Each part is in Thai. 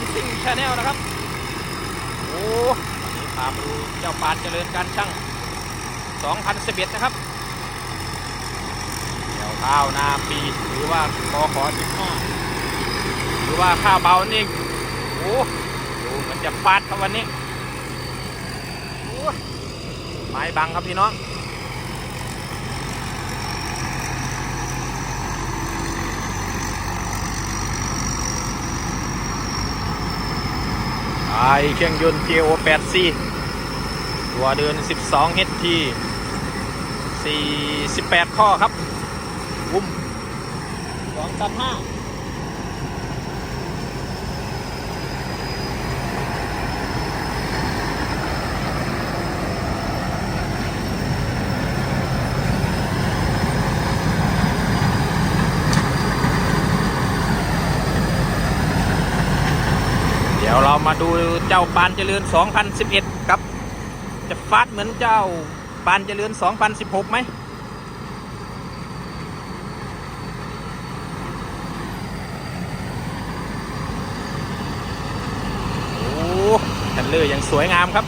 นซิ่งชาแนลนะครับ โอ้วันนี้พามาดูเจ้าปานเจริญการช่าง 2011 นะครับเกี่ยวข้าวนาปีหรือว่าคอขอ15หรือว่าข้าวเบานี่โอ้ดูมันจะฟาดครับวันนี้โอ้ไม้บังครับพี่น้องายเครื่องยนต์ JO 8 c ตัวเดิน 12 HT 48 ข้อครับวุ้ม2ตัน5 ดี๋ยวเรามาดูเจ้าปานเจริญ 2011 ครับ จะฟาดเหมือนเจ้าปานเจริญ 2016 ไหมโอ้แผ่นเลืออย่างสวยงามครับ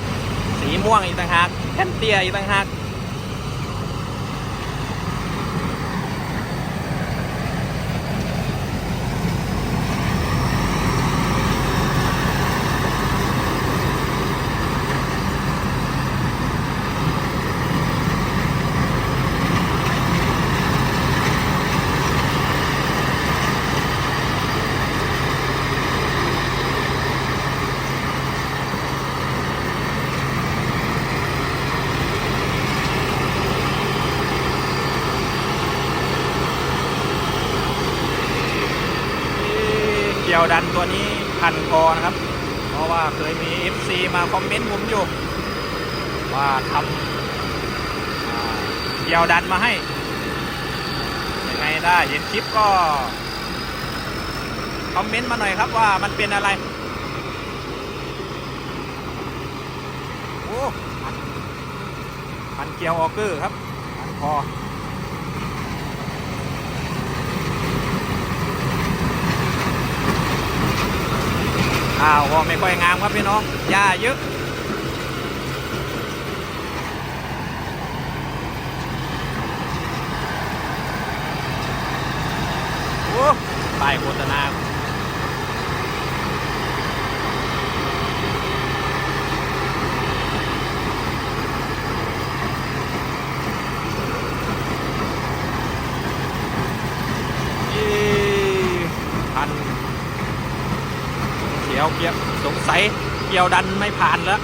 สีม่วงอีกต่างหากแผ่นเตี้ยอีกต่างหาก เกี่ยวดันตัวนี้พันคอนะครับ เพราะว่าเคยมี FC มาคอมเมนต์ผมอยู่ ว่าทำเกียวดันมาให้ยังไงได้เห็นคลิปก็คอมเมนต์มาหน่อยครับว่ามันเป็นอะไรโอ้พันพันเกียวออกเกอร์ครับพันคอ ข้าวก็ไม่ค่อยงามครับพี่น้องหญ้าเยอะโอ้ป้ายโฆษณาเอ๊ะพัน เขียวเกียบสงสัยเกี่ยวดันไม่ผ่านแล้ว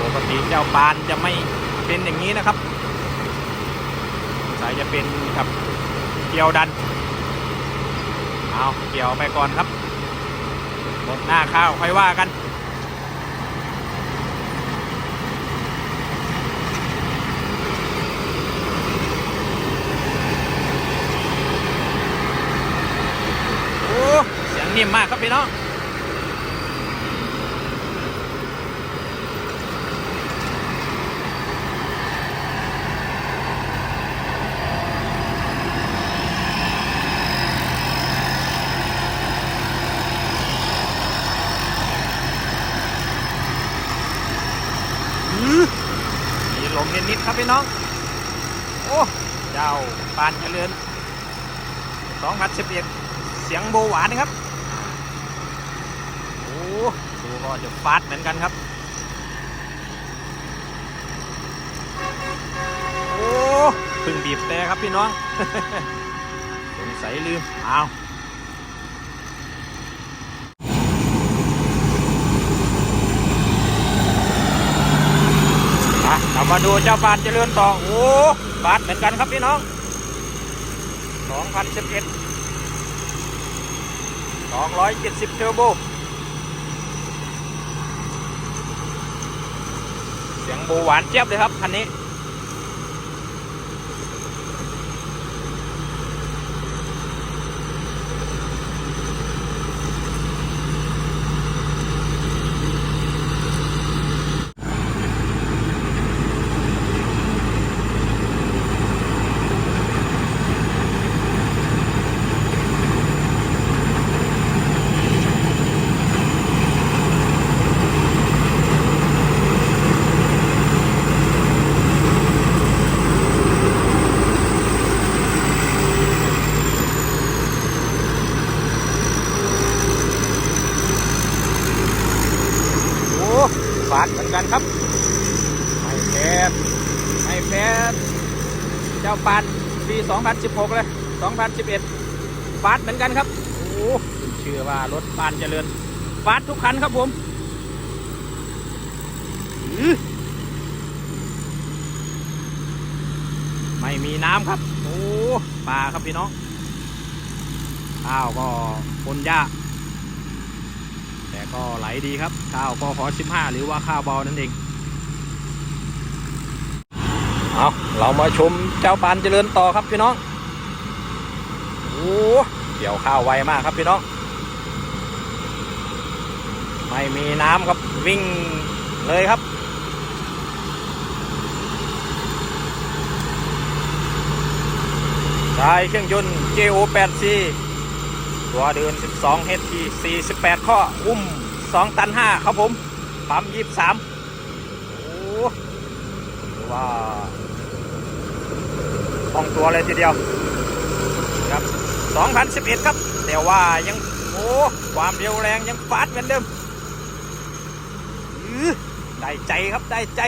ปกติเจ้าปานจะไม่เป็นอย่างนี้นะครับสงสัยจะเป็นครับเกี่ยวดัน เอาเกี่ยวไปก่อนครับหมดหน้าข้าวค่อยว่ากัน โอ้ เสียง นิ่มมากครับพี่น้องอื้อมีลมนิดๆครับพี่น้อง โอ้เจ้าปานเจริญ2011เสียงโบหวานนะครับโอ้ ดูก็จะฟาดเหมือนกันครับ โอ้พึ่งบีบแต่ครับพี่น้อง สงสัยลืมเอาอะเรามาดูเจ้าปานเจริญต่อ โอ้ฟาดเหมือนกันครับพี่น้อง 2011 270 เทอร์โบ สียงโบหวานเจี๊ยบเลยครับคันนี้ บาทเหมือนกันครับไม่แพ้ไม่แพ้เจ้าปานปี 2016 เลย 2011ฟาดเหมือนกันครับ โอ้โหขึ้นชื่อว่ารถปานเจริญฟาดทุกคันครับผมอือไม่มีน้ำครับ โอ้ปลาครับพี่น้อง ข้าวก็ปนหญ้า แต่ก็ไหลดีครับ ข้าวก็ขอ15 หรือว่าข้าวเบานั่นเอง เอาเรามาชมเจ้าปานเจริญต่อครับพี่น้อง โอ้เกี่ยวข้าวไวมากครับพี่น้อง ไม่มีน้ำครับวิ่งเลยครับใช้เครื่องยนต์ JO8C ตัวเดิน 12 HT 48 ข้อ อุ้ม 2 ตัน 5 ครับผม ปั๊ม 23 โอ้ถือว่าคล่องตัวเลยทีเดียว ครับ 2011 ครับ แต่ว่ายัง โอ้ ความเร็วแรงยังฟาดเหมือนเดิมได้ใจครับ ได้ใจ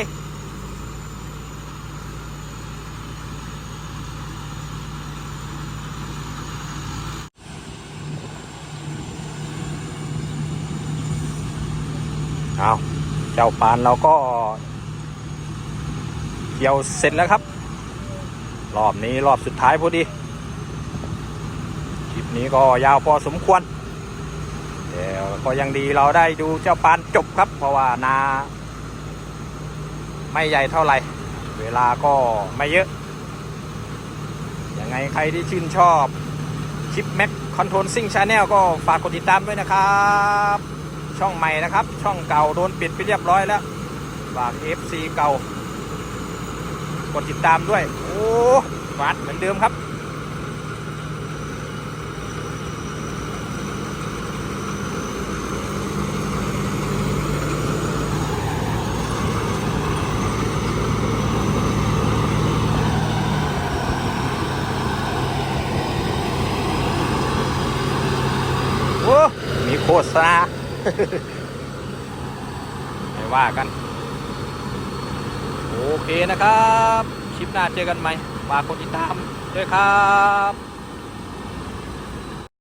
เอาเจ้าปานเราก็ เกี่ยวเสร็จแล้วครับ รอบนี้รอบสุดท้ายพอดี คลิปนี้ก็ยาวพอสมควรแต่ก็ยังดีเราได้ดูเจ้าปานจบครับ เพราะว่านา ไม่ใหญ่เท่าไหร่ เวลาก็ไม่เยอะ ยังไงใครที่ชื่นชอบคลิปแม็กคอนโทรลซิ่งชาแนลก็ฝากกดติดตามด้วยนะครับ ช่องใหม่นะครับ ช่องเก่าโดนปิดไปเรียบร้อยแล้วฝาก FC เก่ากดติดตามด้วย โอ้วัดเหมือนเดิมครับโอ้มีโฆษณา ไม่ว่ากัน โอเคนะครับ คลิปหน้าเจอกันใหม่ฝากกดติดตามด้วยครับ